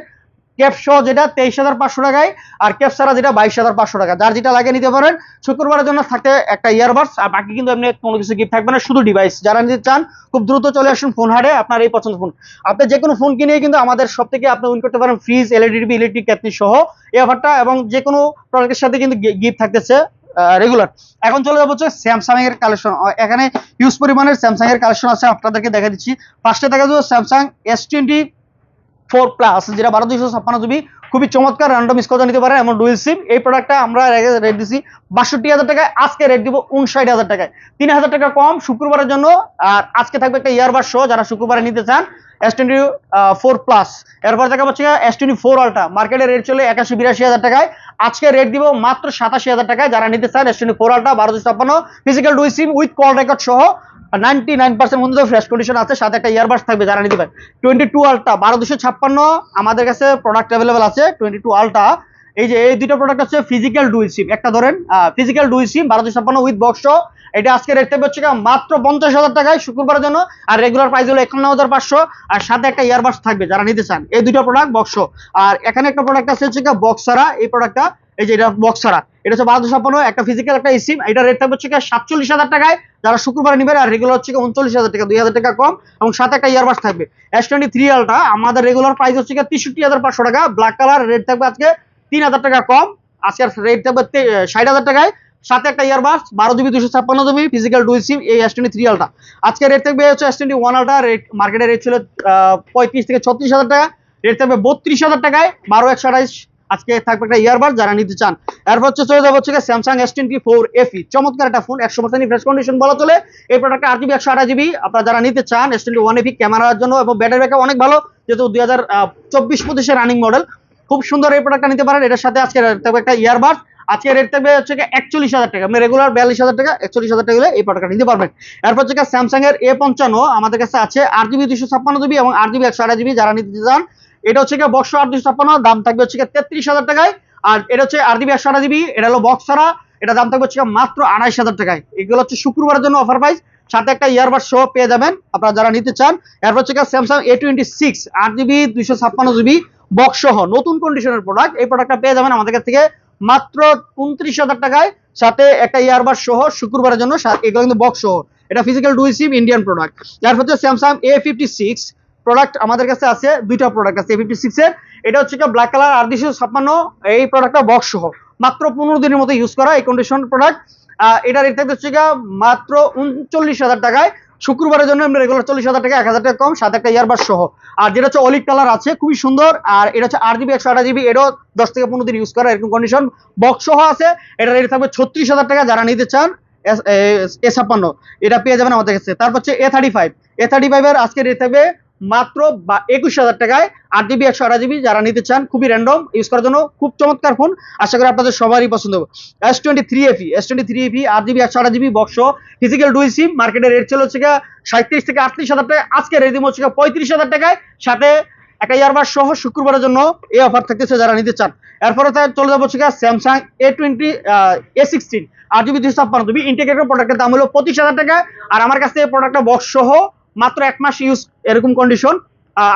ক্যাপ সহ যেটা তেইশ হাজার পাঁচশো টাকায় আর ক্যাপ ছাড়া যেটা বাইশ হাজার পাঁচশো টাকা। যার যেটা লাগে নিতে পারেন, শুক্রবারের জন্য থাকতে একটা ইয়ারবাডস আর বাকি কিন্তু এমনি কোনো কিছু গিফট থাকবে না, শুধু ডিভাইস যারা নিতে চান, খুব দ্রুত চলে আসুন ফোন হারে আপনার এই পছন্দ ফোন। আপনি যে কোনো ফোন কিনে কিন্তু আমাদের সব থেকে আপনি উইন করতে পারেন ফ্রিজ এলইডি টিভি ইলেকট্রিক ক্যাপনি সহ এই অফারটা এবং যে কোনো প্রোডাক্টের সাথে কিন্তু গিফট থাকতেছে রেগুলার এখন চলে যাব হচ্ছে স্যামসাং এর কালেকশন এখানে হিউজ পরিমাণের স্যামসাং এর কালেকশন আছে, আপনাদেরকে দেখা দিচ্ছি। ফার্স্টে দেখা যাবে Samsung S twenty four plus যেটা বারো দুইশো ছাপ্পান্ন জিবি খুবই চমৎকার র্যান্ডম স্কোয়ার নিতে পারে, এমন ডুয়েল সিম এই প্রোডাক্টটা আমরা রেট দিচ্ছি বাষট্টি হাজার টাকায়, আজকে রেট দিব উনষাট হাজার টাকায়। তিন হাজার টাকা কম শুক্রবারের জন্য, আর আজকে থাকবে একটা ইয়ারবার শো যারা শুক্রবারে নিতে চান এস টোয়েন্টি ফোর প্লাস এরপর দেখা পাচ্ছে এস টোয়েন্টি ফোর আলটা মার্কেটের রেট চলে একাশি বিরাশি হাজার টাকায়। আজকে রেট দিব মাত্র সাতাশি হাজার টাকায়, যারা নিতে চান এস টোয়েন্টি ফোর আলটা দুশো ছাপ্পান্ন physical dual SIM with call record সহ ninety nine percent fresh condition আছে, সাথে একটা থাকবে যারা নিতে টোয়েন্টি টু আলটা বারো দুশো ছাপ্পান্ন, আমাদের কাছে প্রোডাক্ট অ্যাভেলেবেল আছে টোয়েন্টি টু আলটা এই যে, এই দুটো প্রোডাক্ট হচ্ছে ফিজিক্যাল ডুই সিম একটা ধরেন ফিজিক্যাল ডুই সিম বারো দুশো ছাপ্পান্ন উইথ বক্স এটা আজকে রেট থাকবে হচ্ছে মাত্র পঞ্চাশ হাজার টাকায় শুক্রবারের জন্য, আর রেগুলার প্রাইস হলো একান্ন হাজার পাঁচশো। আর সাথে একটা ইয়ারবাডস থাকবে, যারা নিতে চান, এই দুটো প্রোডাক্ট বক্স আর এখানে একটা প্রোডাক্ট আছে হচ্ছে গিয়ে বক্স ছাড়া, এই প্রোডাক্টটা এই যে এটা বক্স ছাড়া। এটা হচ্ছে বারোশো ছাপ্পান্ন, একটা ফিজিক্যাল একটা সিম এটা রেট থাকবে হচ্ছে সাতচল্লিশ হাজার টাকায়। যারা শুক্রবার নিবে, আর রেগুলার হচ্ছে উনচল্লিশ হাজার টাকা, দুই হাজার টাকা কম, এবং সাথে একটা ইয়ারবাস থাকবে। এস টোয়েন্টি থ্রি আলটা আমাদের রেগুলার প্রাইস হচ্ছে তেষট্টি হাজার পাঁচশো টাকা। ব্ল্যাক কালার রেট থাকবে আজকে তিন হাজার টাকা কম। আজকের রেট থাকবে ষাট হাজার টাকায়। সাথে একটা ইয়ারবাস বারো জিবি দুশো ছাপ্পান্ন জিবি ফিজিক্যাল ডুই সিম এই এস টোয়েন্টি থ্রি আলটা আজকে রেট থাকবে হচ্ছে S twenty one ultra rate মার্কেটের রেট ছিল পঁয়ত্রিশ থেকে ছত্রিশ হাজার টাকা। রেট থাকবে বত্রিশ হাজার টাকায়, বারো একশো আঠাইশ আজকে থাকবে একটা ইয়ারবাড যারা নিতে চান। এরপর চলে যাব হচ্ছে Samsung S twenty four FE চমৎকার একটা ফোন একশো পার্সেন্ট ফ্রেশ কন্ডিশন বলা চলে। এই প্রোডাক্টটা আট জিবি একশো আঠাশ জিবি আপনারা যারা নিতে চান এস টোয়েন্টি ওয়ান এফি ক্যামেরার জন্য এবং ব্যাটারি ব্যাকআপ অনেক ভালো, যেহেতু দুই হাজার চব্বিশ পঁচিশের রানিং মডেল খুব সুন্দর এই প্রোডাক্টটা নিতে পারেন। এটার সাথে আজকে থাকবে একটা ইয়ারবাড আজকে রেট থাকবে হচ্ছে একচল্লিশ হাজার টাকা। মানে রেগুলার বিয়াল্লিশ হাজার টাকা, একচল্লিশ হাজার টাকা এই প্রোডাক্টটা নিতে পারবেন। এরপর হচ্ছে স্যামসাং এর এ পঞ্চান্ন, আমাদের কাছে আছে আট জিবি দুশো ছাপ্পান্ন জিবি এবং আট জিবি একশো আঠাশ জিবি যারা নিতে চান এটা হচ্ছে বক্স আট দুশো ছাপ্পান্ন, দাম থাকবে হচ্ছে তেত্রিশ হাজার টাকায়। আর এটা হচ্ছে আট জিবি একশো আঠাশ জিবি এটা হলো বক্স ছাড়া, এটা দাম থাকবে হচ্ছে মাত্র আড়াইশ হাজার টাকায়। এগুলো হচ্ছে শুক্রবারের জন্য অফার প্রাইস সাথে একটা ইয়ারবাড সহ পেয়ে যাবেন আপনারা যারা নিতে চান। এরপর হচ্ছে স্যামসাং এ টোয়েন্টি সিক্স আট জিবি দুইশো ছাপ্পান্ন জিবি বক্স সহ নতুন কন্ডিশনের প্রোডাক্ট এই প্রোডাক্টটা পেয়ে যাবেন আমাদের কাছ থেকে মাত্র উনত্রিশ হাজার টাকায়। সাথে একটা ইয়ারবাড সহ শুক্রবারের জন্য এগুলো কিন্তু বক্স সহ। এটা physical dual SIM Indian product এরপর হচ্ছে Samsung A fifty six product আমাদের কাছে আছে, দুইটা প্রোডাক্ট আছে ফিফটি সিক্স এর। এটা হচ্ছে ব্ল্যাক কালার আর দুশো ছাপ্পান্ন। এই প্রোডাক্টটা বক্স সহ। মাত্র পনেরো দিনের মতো ইউজ করা এই কন্ডিশন প্রোডাক্ট এটা রেট থাকবে হচ্ছে মাত্র উনচল্লিশ হাজার টাকায়। শুক্রবারের জন্য আমরা রেগুলার চল্লিশ হাজার টাকা এক হাজার টাকা কম সাথে একটা ইয়ারবাস সহ। আর যেটা হচ্ছে অলিভ কালার আছে, খুবই সুন্দর। আর এটা হচ্ছে আট জিবি একশো আঠাশ জিবি এটাও দশ থেকে পনেরো দিন ইউজ করা এরকম কন্ডিশন বক্স সহ আছে। এটা রেট থাকবে ছত্রিশ হাজার টাকা যারা নিতে চান এ ছাপ্পান্ন। এটা পেয়ে যাবেন আমাদের কাছে। তারপর হচ্ছে A thirty five A thirty ফাইভের আজকে রেট থাকবে মাত্র একুশ হাজার টাকায় আট জিবি একশো আঠাশ জিবি যারা নিতে চান, খুবই র্যান্ডম ইউজ করার জন্য খুব চমৎকার ফোন আশা করি আপনাদের সবারই পছন্দ হবে। S twenty three FE S twenty three FE আট জিবি একশো আঠাশ GB box physical dual SIM মার্কেটের রেট ছিল হচ্ছে সাঁত্রিশ থেকে আটত্রিশ হাজার টাকা আজকে রেট দিব হচ্ছে পঁয়ত্রিশ হাজার টাকায়। সাথে একটা ইয়ারবার সহ শুক্রবারের জন্য এই অফার থাকতেছে যারা নিতে চান। এরপরে তার চলে যাব হচ্ছে Samsung A twenty A sixteen আট জিবি দুশো ছাপ্পান্ন জিবি ইন্টিগ্রেটেড প্রোডাক্টের দাম হলো পঁচিশ হাজার টাকা আর আমার কাছে এই প্রোডাক্টটা বক্স সহ মাত্র এক মাস ইউজ এরকম কন্ডিশন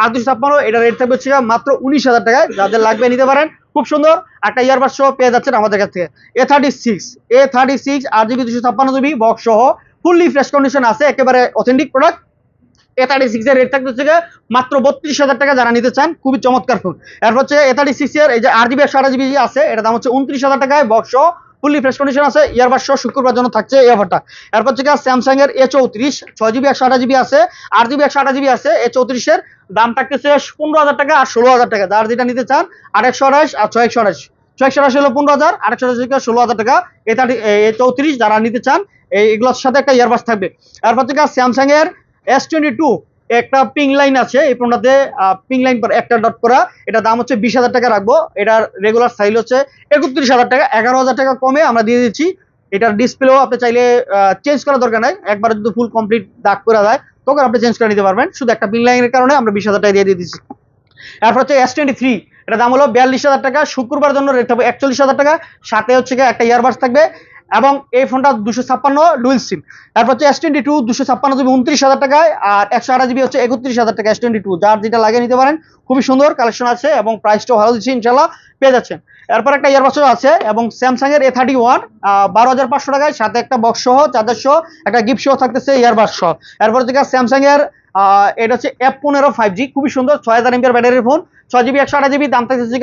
আট দুশো এটা রেট থাকবে হচ্ছে মাত্র উনিশ হাজার টাকায়। যাদের লাগবে নিতে পারেন, খুব সুন্দর। একটা ইয়ারবার সহ পেয়ে যাচ্ছেন আমাদের কাছ থেকে। A thirty six A thirty six আট জিবি দুশো ছাপ্পান্ন জিবি বক্স সহ ফুললি ফ্রেশ কন্ডিশন আছে, একেবারে authentic product A thirty six এর রেট থাকতে হচ্ছে মাত্র বত্রিশ হাজার টাকা যারা নিতে চান, খুবই চমৎকার ফোন এরপর হচ্ছে এ থার্টি সিক্স এর এই যে আট জিবি একশো আঠাশ জিবি আছে এটা দাম হচ্ছে উনত্রিশ হাজার টাকায় বক্স ফুললি ফ্রেশ কন্ডিশন আছে ইয়ারবার সহ শুক্রবার জন্য থাকছে এই অফারটা এরপর হচ্ছে স্যামসাং এর এ চৌত্রিশ, ছয় জিবি একশো আঠাশ জিবি আছে, আট জিবি একশো আঠাশ জিবি আছে এ চৌত্রিশের দাম থাকতেছে পনেরো হাজার টাকা আর ষোলো হাজার টাকা। যার যেটা নিতে চান, আট একশো আঠাশ আর ছয় একশো আঠাশ। ছয় একশো আঠাশ হলো পনেরো হাজার একশো আঠাশ থেকে ষোলো হাজার টাকা। এ এ চৌত্রিশ যারা নিতে চান, এই এগুলোর সাথে একটা ইয়ারবাস থাকবে। এরপর থেকে স্যামসাং এর এস টোয়েন্টি টু একটা পিং লাইন আছে, এই ফোনটাতে পিং লাইন একটা ডট করা, এটা দাম হচ্ছে বিশ হাজার টাকা রাখব। এটার রেগুলার সাইজ হচ্ছে একত্রিশ হাজার টাকা, এগারো হাজার টাকা কমে আমরা দিয়ে দিচ্ছি। এটার ডিসপ্লেও আপনি চাইলে চেঞ্জ করার দরকার নাই, একবার যদি ফুল কমপ্লিট দাগ করা যায়, তখন আপনি চেঞ্জ করে নিতে পারবেন। শুধু একটা পিং লাইনের কারণে আমরা বিশ হাজার টাকা দিয়ে দিয়ে দিচ্ছি। এরপর হচ্ছে এস টোয়েন্টি থ্রি এটা দাম হলো বিয়াল্লিশ হাজার টাকা। শুক্রবার জন্য রেট হবে একচল্লিশ হাজার টাকা। সাথে হচ্ছে একটা ইয়ারবাস থাকবে। এবং এই ফোনটা দুশো ছাপ্পান্ন ডুয়েল সিম তারপর হচ্ছে এস টোয়েন্টি টু দুশো ছাপ্পান্ন জিবি উনত্রিশ হাজার টাকায় আর একশো আঠাশ জিবি হচ্ছে একত্রিশ হাজার টাকা এস টোয়েন্টি টু যার যেটা লাগিয়ে নিতে পারেন, খুবই সুন্দর কালেকশন আছে এবং প্রাইসটাও ভালো দিচ্ছি ইনশাল্লাহ পেয়ে যাচ্ছেন। এরপর একটা ইয়ারবাসও আছে এবং স্যামসাং এর এ থার্টি ওয়ান বারো হাজার পাঁচশো টাকায় সাথে একটা বক্স সহ চার্জার সহ, একটা গিফট সহ থাকতেছে ইয়ারবাস সহ। এরপর থেকে স্যামসাং এর এটা হচ্ছে এফ পনেরো ফাইভ জি খুবই সুন্দর, ছয় হাজার এমপিআর ব্যাটারির ফোন ছয় জিবি একশো আঠাশ জিবি দাম থাকতেছে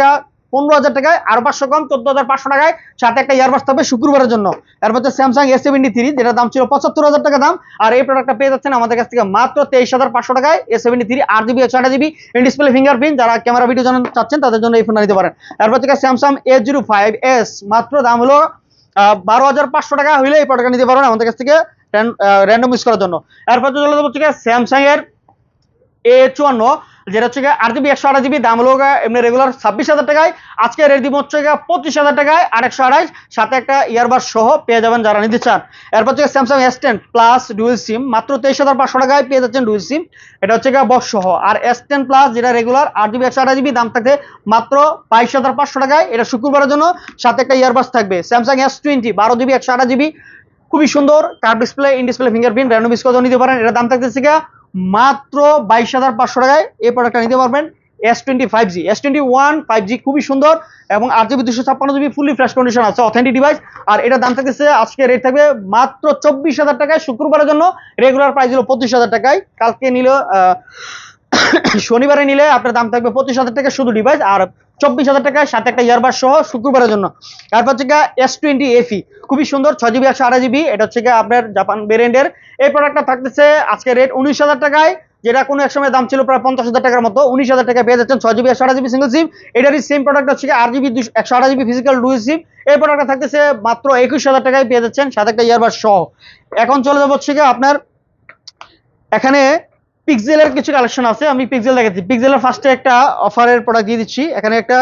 পনেরো হাজার টাকায়, আর পাঁচশো কম, চোদ্দ হাজার পাঁচশো টাকায়, সাথে একটা ইয়ারবাস থাকবে শুক্রবারের জন্য। এরপর হচ্ছে স্যামসাং এস সেভেন্টি থ্রি যেটার দাম ছিল পঁচাত্তর হাজার টাকা দাম, আর এই প্রোডাক্টটা পেয়ে যাচ্ছেন আমাদের কাছ থেকে মাত্র তেইশ হাজার পাঁচশো টাকায় এস সেভেন্টি থ্রি আট জিবি একশো আঠাশ জিবি ডিসপ্লে ফিঙ্গারপ্রিন্ট যারা ক্যামেরা ভিডিও জানান চাচ্ছেন, তাদের জন্য এই ফোনটা নিতে পারেন। এরপর থেকে Samsung A zero five S মাত্র দাম হলো বারো হাজার পাঁচশো টাকা হইলে এই প্রোডাক্টটা নিতে পারবেন আমাদের কাছ থেকে র্যান্ডম ইউজ করার জন্য। এরপর চলে যাব হচ্ছে স্যামসাং এর এ চুয়ান্ন, যেটা হচ্ছে আট জিবি, একশো আঠাশ জিবি, দাম হলো এমনি রেগুলার ছাব্বিশ হাজার টাকায়। আজকে রেট দিব হচ্ছে পঁচিশ হাজার টাকায় আর একশো আঠাশ সাথে একটা ইয়ারবার সহ পেয়ে যাবেন যারা নিতে চান। এরপর হচ্ছে Samsung S ten plus dual SIM মাত্র তেইশ হাজার পাঁচশো টাকায় পেয়ে যাচ্ছেন ডুয়েল সিম এটা হচ্ছে গিয়ে বক্স সহ। আর এস টেন প্লাস যেটা রেগুলার আট জিবি, একশো আঠাশ জিবি, দাম থাকবে মাত্র বাইশ হাজার পাঁচশো টাকায়। এটা শুক্রবারের জন্য, সাথে একটা ইয়ারবাস থাকবে। স্যামসাং এস টোয়েন্টি বারো জিবি, একশো আঠাশ জিবি, খুবই সুন্দর। কার display in display fingerprint random score নিতে পারেন। এটা দাম থাকতেছে মাত্র বাইশ হাজার পাঁচশো টাকায় এই প্রোডাক্টটা নিতে পারবেন S twenty five G S twenty one five G খুবই সুন্দর এবং আট জিবি দুশো ছাপ্পান্ন জিবি ফুলি ফ্রেশ কন্ডিশন আছে অথেন্টিক ডিভাইস আর এটা দাম থাকতেছে, আজকে রেট থাকবে মাত্র চব্বিশ হাজার টাকায়, শুক্রবারের জন্য রেগুলার প্রাইস হলো পঁচিশ হাজার টাকায়। কালকে নিলে *coughs* শনিবারে নিলে আপনার দাম থাকবে পঁচিশ হাজার টাকা শুধু ডিভাইস আর চব্বিশ হাজার টাকায় সাথে একটা ইয়ারবার সহ শুক্রবারের জন্য। তারপর হচ্ছে এস টোয়েন্টি এফি খুবই সুন্দর, ছয় জিবি একশো আঠাশ জিবি এটা হচ্ছে আপনার জাপান ব্র্যান্ডের এই প্রোডাক্টটা থাকতেছে আজকে রেট উনিশ হাজার টাকায়, যেটা কোনো এক সময় দাম ছিল প্রায় পঞ্চাশ হাজার টাকার মতো, উনিশ হাজার টাকা পেয়ে যাচ্ছেন ছয় জিবি একশো আঠাশ জিবি সিঙ্গেল সিম এটারই সেম প্রোডাক্ট হচ্ছে আট জিবি একশো আঠাশ জিবি ফিজিক্যাল ডুই সিম এই প্রোডাক্টটা থাকতেছে মাত্র একুশ হাজার টাকায় পেয়ে যাচ্ছেন সাথে একটা ইয়ারবার সহ। এখন চলে যাব হচ্ছে আপনার, এখানে পিক্সেলের কিছু কালেকশন আছে, আমি পিক্সেল দেখাচ্ছি পিক্সেলের ফার্স্টে একটা অফারের প্রোডাক্ট দিয়ে দিচ্ছি। এখানে একটা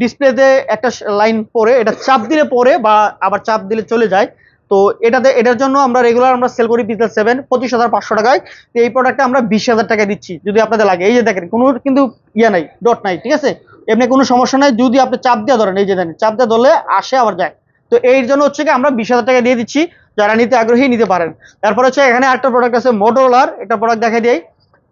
ডিসপ্লেতে একটা লাইন পরে, এটা চাপ দিলে পরে বা আবার চাপ দিলে চলে যায়। তো এটাতে, এটার জন্য আমরা রেগুলার আমরা সেল করি পিক্সেল সেভেন পঁচিশ হাজার পাঁচশো টাকায়। তো এই প্রোডাক্টটা আমরা বিশ হাজার টাকায় দিচ্ছি, যদি আপনাদের লাগে। এই যে দেখেন, কোনো কিন্তু ইয়ে নাই ডট নাই, ঠিক আছে? এমনি কোনো সমস্যা নাই, যদি আপনি চাপ দিয়ে ধরেন, এই যে দেখেন, চাপ দিয়ে ধরলে আসে, আবার যায়। তো এর জন্য হচ্ছে কি, আমরা বিশ হাজার টাকা দিয়ে দিচ্ছি। যারা নিতে আগ্রহী নিতে পারেন। তারপর হচ্ছে এখানে একটা প্রোডাক্ট আছে মোটোলার একটা প্রোডাক্ট দেখা দিই।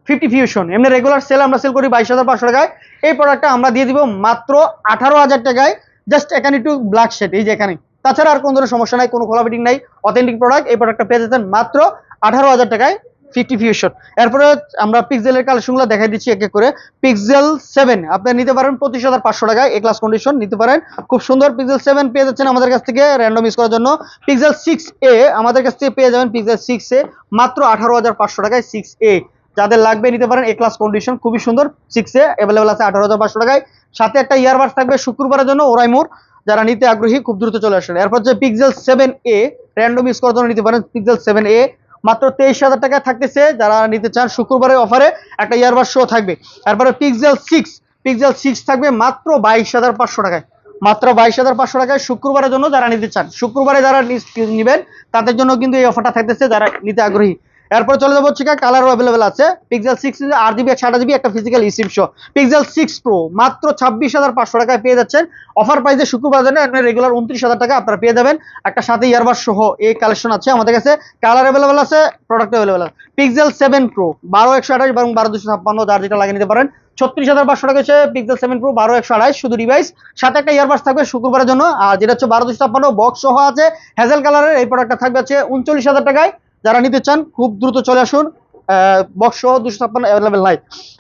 ফিফটি ফিউশন এমনি রেগুলার সেল আমরা সেল করি বাইশ হাজার পাঁচশো টাকায়। এই প্রোডাক্টটা আমরা দিয়ে দিব মাত্র আঠারো হাজার টাকায়। জাস্ট এখানে একটু ব্ল্যাক শেড এই যে এখানে। তাছাড়া আর কোনো ধরনের সমস্যা নাই, কোনো খোলা ফিটিং নাই। অথেন্টিক প্রোডাক্ট এই প্রোডাক্টটা পেয়ে যেতেন মাত্র আঠারো হাজার টাকায়। ফিফটি ফিউশন এরপরে আমরা পিক্সেলের কালেকশনগুলো দেখাই দিচ্ছি এক এক করে। পিক্সেল সেভেন আপনি নিতে পারেন পঁচিশ হাজার পাঁচশো টাকায়। এ ক্লাস কন্ডিশন নিতে পারেন। খুব সুন্দর পিক্সেল সেভেন পেয়ে যাচ্ছেন আমাদের কাছ থেকে র্যান্ডম ইউজ করার জন্য। পিক্সেল সিক্স এ আমাদের কাছ থেকে পেয়ে যাবেন পিক্সেল সিক্স এ মাত্র আঠারো হাজার পাঁচশো টাকায় সিক্স এ যাদের লাগবে নিতে পারেন এ ক্লাস কন্ডিশন খুবই সুন্দর সিক্স এ অ্যাভেলেবেল আছে আঠারো হাজার পাঁচশো টাকায়। সাথে একটা ইয়ারবাডস থাকবে শুক্রবারের জন্য ওরাইমোর যারা নিতে আগ্রহী খুব দ্রুত চলে আসেন। এরপর হচ্ছে Pixel seven A random use করার জন্য নিতে পারেন পিক্সেল সেভেন এ মাত্র তেইশ হাজার টাকা থাকতেছে। যারা নিতে চান শুক্রবারের অফারে একটা ইয়ারবাস শো থাকবে। তারপরে পিক্সেল সিক্স পিক্সেল সিক্স থাকবে মাত্র বাইশ হাজার পাঁচশো টাকায়। মাত্র বাইশ হাজার পাঁচশো টাকায় শুক্রবারের জন্য যারা নিতে চান, শুক্রবারে যারা নেবেন, তাদের জন্য কিন্তু এই অফারটা থাকতেছে। যারা নিতে আগ্রহী এরপর চলে যাব হচ্ছে কালারও অ্যাভেলেবেল আছে। পিক্সেল সিক্স আট জিবি একশো আট জিবি একটা physical eSIM so Pixel six Pro মাত্র ছাব্বিশ হাজার পাঁচশো টাকায় পেয়ে যাচ্ছেন। অফার প্রাইসে শুক্রবার জন্য রেগুলার উনত্রিশ হাজার টাকা আপনারা পেয়ে যাবেন। একটা সাথে ইয়ারবাস সহ এই কালেকশন আছে আমাদের কাছে। কালার অ্যাভেলেবেল আছে প্রোডাক্ট অ্যাভেলেবেল আছে। পিক্সেল সেভেন প্রো বারো একশো আঠাশ এবং বারো দুশো ছাপ্পান্ন, যার যেটা লাগিয়ে নিতে পারেন। ছত্রিশ হাজার পাঁচশো টাকা হচ্ছে পিক্সেল সেভেন প্রো বারো একশো আড়াইশ শুধু ডিভাইস সাথে একটা ইয়ারবাস থাকবে শুক্রবারের জন্য। আর যেটা হচ্ছে বারো দুশো ছাপ্পান্ন বক্স সহ আছে। হ্যাজেল কালারের এই প্রোডাক্টটা থাকবে হচ্ছে উনচল্লিশ হাজার টাকায়। যারা নিতে চান খুব দ্রুত চলে আসুন। বক্স সহ দুশো ছাপ্পান্ন অ্যাভেলেবেল নাই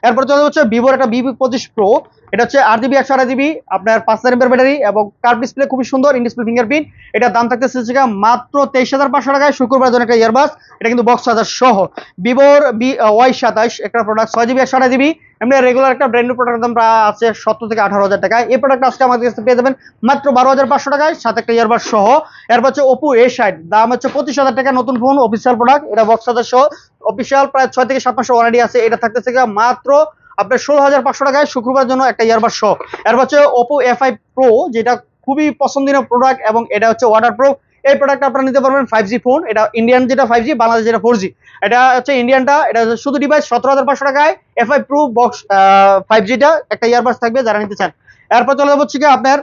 এরপর চলে হচ্ছে ভিভোর একটা বিবি পঁচিশ প্রো এটা হচ্ছে আট জিবি একশো আড়াই জিবি আপনার পাঁচ হাজার ব্যাটারি এবং কার্ভ ডিসপ্লে খুবই সুন্দর ইন ডিসপ্লে ফিঙ্গারপ্রিন্ট এটার দাম থাকতেছে গিয়ে মাত্র তেইশ হাজার পাঁচশো টাকায়, শুক্রবার জন্য একটা ইয়ারবাস এটা কিন্তু বক্স চার্জার সহ। ভিভোর বি ওয়াই সাতাশ একটা প্রোডাক্ট ছয় জিবি একশো আড়াই জিবি এমনি রেগুলার একটা ব্র্যান্ড প্রোডাক্ট দাম প্রায় আছে সত্তর থেকে আঠারো হাজার টাকায়। এই প্রোডাক্ট আজকে আমাদের কাছে পেয়ে যাবেন মাত্র বারো হাজার পাঁচশো টাকায়, সাথে একটা ইয়ারবাস সহ। এরপর হচ্ছে ওপো এ সাইড দাম হচ্ছে পঁচিশ হাজার টাকা নতুন ফোন অফিসিয়াল প্রোডাক্ট এটা বক্স চার্জার সহ। অফিসিয়াল প্রায় ছয় থেকে সাত মাসের ওয়ারেন্টি আছে। এটা থাকতেছে মাত্র আপনার ষোলো হাজার পাঁচশো টাকায় শুক্রবার জন্য একটা ইয়ারবাস সহ। এরপর হচ্ছে ওপো এফ আই প্রো যেটা খুবই পছন্দনীয় প্রোডাক্ট এবং এটা হচ্ছে ওয়াটার প্রুফ এই প্রোডাক্ট আপনারা নিতে পারবেন ফাইভ জি ফোন এটা ইন্ডিয়ান যেটা ফাইভ জি বাংলাদেশ যেটা ফোর জি এটা হচ্ছে ইন্ডিয়ানটা এটা শুধু ডিভাইস সতেরো হাজার পাঁচশো টাকায় F I Pro box five জিটা একটা ইয়ারবাস থাকবে যারা নিতে চান। এরপর চলে যাব হচ্ছে আপনার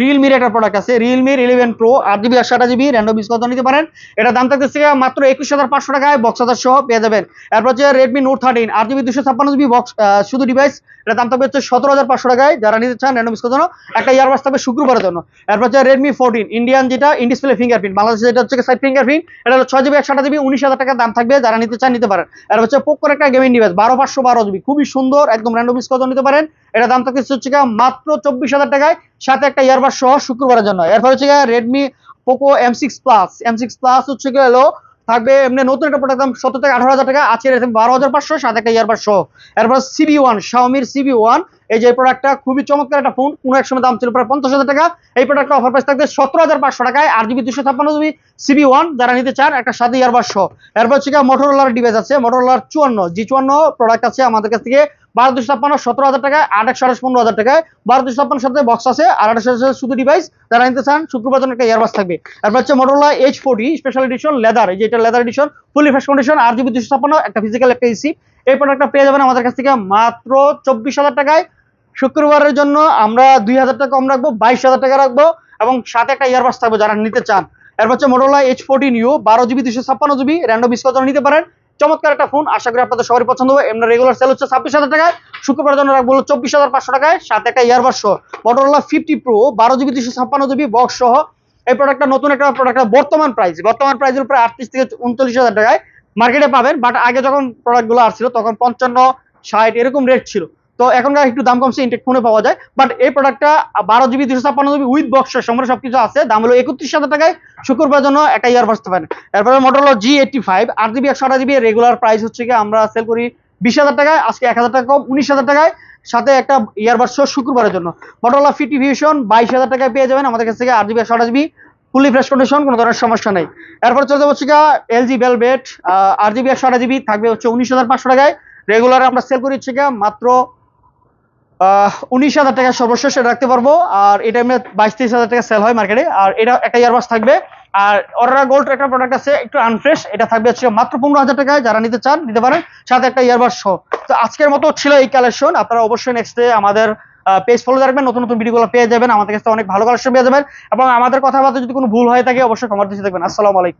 রিয়েলমির একটা প্রোডাক্ট আছে রিয়েলমির ইলেভেন প্রো আট জিবি একশো জিবি র্যান্ডম বিস কত নিতে পারেন। এটা দাম থাকতেছে মাত্র একুশ হাজার পাঁচশো টাকায় বক্স হাজার সহ পেয়ে যাবেন। এরপর হচ্ছে রেডমি নোট থার্টিন আট জিবি দুশো ছাপ্পান্ন জিবি বক্স শুধু ডিভাইস এটা দাম থাকবে হচ্ছে সতেরো হাজার পাঁচশো টাকায়। যারা নিতে চান র্যান্ডম বিস জন্য, একটা ইয়ারবাস থাকবে শুক্রবারের জন্য। এরপর হচ্ছে রেডমি ফোরটিন ইন্ডিয়ান যেটা ইন ডিসপ্লে ফিঙ্গারপ্রিন্ট বাংলাদেশে যেটা হচ্ছে সাইড ফিঙ্গারপ্রিন্ট এটা হলো ছয় জিবি একশো জিবি উনিশ হাজার টাকা দাম থাকবে। যারা নিতে চান, নিতে পারেন। এরপর হচ্ছে পোকোর একটা গেমিং ডিভাইস বারো পাঁচশো বারো জিবি খুবই সুন্দর, একদম র্যান্ডম কত নিতে পারেন। এটা দাম থাকবে হচ্ছে মাত্র চব্বিশ হাজার টাকায়, সাথে একটা ইয়ারবাস সহ শুক্রবারের জন্য। এরপর হচ্ছে Redmi Poco M six plus M six plus হচ্ছে গেল থাকবে এমনি নতুন একটা প্রোডাক্ট দাম সত্তর থেকে আঠারো হাজার টাকা আছে বারো হাজার পাঁচশো সাত একটা ইয়ারবাস সহ এরপর সিবি ওয়ান শাওমির সিবি ওয়ান এই যে প্রোডাক্টটা খুবই চমৎকার একটা ফোন কোনো এক সময় দাম ছিল প্রায় পঞ্চাশ হাজার টাকা। এই প্রোডাক্টটা অফার প্রাইস থাকবে সতেরো হাজার পাঁচশো টাকায় আট জিবি দুশো ছাপ্পান্ন জিবি সিবি ওয়ান যারা নিতে চান, একটা সাথে ইয়ারবাস সহ। এরপর হচ্ছে মোটরোলার ডিভাইস আছে মোটরোলার চুয়ান্ন জি চুয়ান্ন প্রোডাক্ট আছে আমাদের কাছ থেকে। বারো দুশো ছাপ্পান্ন, সতেরো হাজার টাকায়, আট একশো আঠাশ, পনেরো হাজার টাকায়। বারো দুশো ছাপ্পান্ন সাথে বক্স আছে, আর আঠাশ হাজার শুধু ডিভাইস যারা নিতে চান, শুক্রবার জন্য একটা ইয়ারবাস থাকবে। তারপর হচ্ছে Motorola H forty special edition leather এই যে এটা leather edition fully fresh condition আর জিবি দুশো ছাপ্পান্ন, একটা ফিজিক্যাল একটা ইসি এই প্রোডাক্টটা পেয়ে যাবেন আমাদের কাছ থেকে মাত্র চব্বিশ হাজার টাকায়। শুক্রবারের জন্য আমরা দুই হাজার টাকা কম রাখব, বাইশ হাজার টাকা রাখব এবং সাথে একটা ইয়ারবাস থাকবে যারা নিতে চান। এরপর হচ্ছে মোটরোলা এইচ ফোর্টিন ইউ বারো জিবি দুশো ছাপ্পান্ন জিবি র্যান্ডো বিস্কট নিতে পারেন। চমৎকার একটা ফোন আশা করি আপনাদের সবারই পছন্দ হবে। এমনি রেগুলার সেল হচ্ছে ছাব্বিশ হাজার টাকায়। শুক্রবার জন্য রাখব চব্বিশ হাজার পাঁচশো টাকায়। সাথে একটা ইয়ারবাস সহ। মোটরোলা ফিফটি প্রো বারো জিবি দুশো ছাপ্পান্ন জিবি বক্স সহ। এই প্রোডাক্টটা নতুন একটা প্রোডাক্ট বর্তমান প্রাইস বর্তমান প্রাইসের উপরে আটত্রিশ থেকে উনচল্লিশ হাজার টাকায় মার্কেটে পাবেন। বাট আগে যখন প্রোডাক্টগুলো আসছিল, তখন পঞ্চান্ন, ষাট এরকম রেট ছিল। তো এখনকার একটু দাম কমছে ইনটেক ফোনে পাওয়া যায়। বাট এই প্রোডাক্টটা বারো জিবি দুশো ছাপ্পান্ন জিবি উইথ বক্সের সঙ্গে সবকিছু আছে। দাম হলো একত্রিশ হাজার টাকায়। শুক্রবার জন্য একটা ইয়ার বাঁচতে পারেন এরপরে মডেল হলো জি এইটটি ফাইভ আট জিবি একশো আট জিবি রেগুলার প্রাইস হচ্ছে কি, আমরা সেল করি বিশ হাজার টাকায়, আজকে এক হাজার টাকা কম, উনিশ হাজার টাকায়। সাথে একটা ইয়ারবাস শুক্রবারের জন্য। মডেলা ফিটি ভিশন বাইশ হাজার টাকায় পেয়ে যাবেন। আমাদের কাছ থেকে আট জিবি একশো আট জিবি ফুলি ফ্রেশ কন্ডিশন কোনো ধরনের সমস্যা নেই। এরপর চলে যাব হচ্ছে এলজি বেলবেট আট জিবি একশো আট জিবি থাকবে হচ্ছে উনিশ হাজার পাঁচশো টাকায়। রেগুলার আমরা সেল করি হচ্ছে মাত্র উনিশ হাজার টাকা সর্বশেষ রাখতে পারব। আর এটা এমনি বাইশ তেইশ হাজার টাকা সেল হয় মার্কেটে আর এটা একটা ইয়ারবাস থাকবে। আর অররা গোল্ড একটা প্রোডাক্ট আছে, একটু আনফ্রেশ এটা থাকবে হচ্ছে মাত্র পনেরো হাজার টাকায়। যারা নিতে চান, নিতে পারেন। সাথে একটা ইয়ারবাস সহ তো আজকের মতো ছিল এই কালেকশন আপনারা অবশ্যই নেক্সট ডে আমাদের পেজ ফলো রাখবেন। নতুন নতুন ভিডিওগুলো পেয়ে যাবেন। আমাদের কাছে অনেক ভালো কালেকশন পেয়ে যাবেন। এবং আমাদের কথাবার্তা যদি কোনো ভুল হয়ে থাকে, অবশ্যই কমার দিতে থাকবেন আসসালামু আলাইকুম।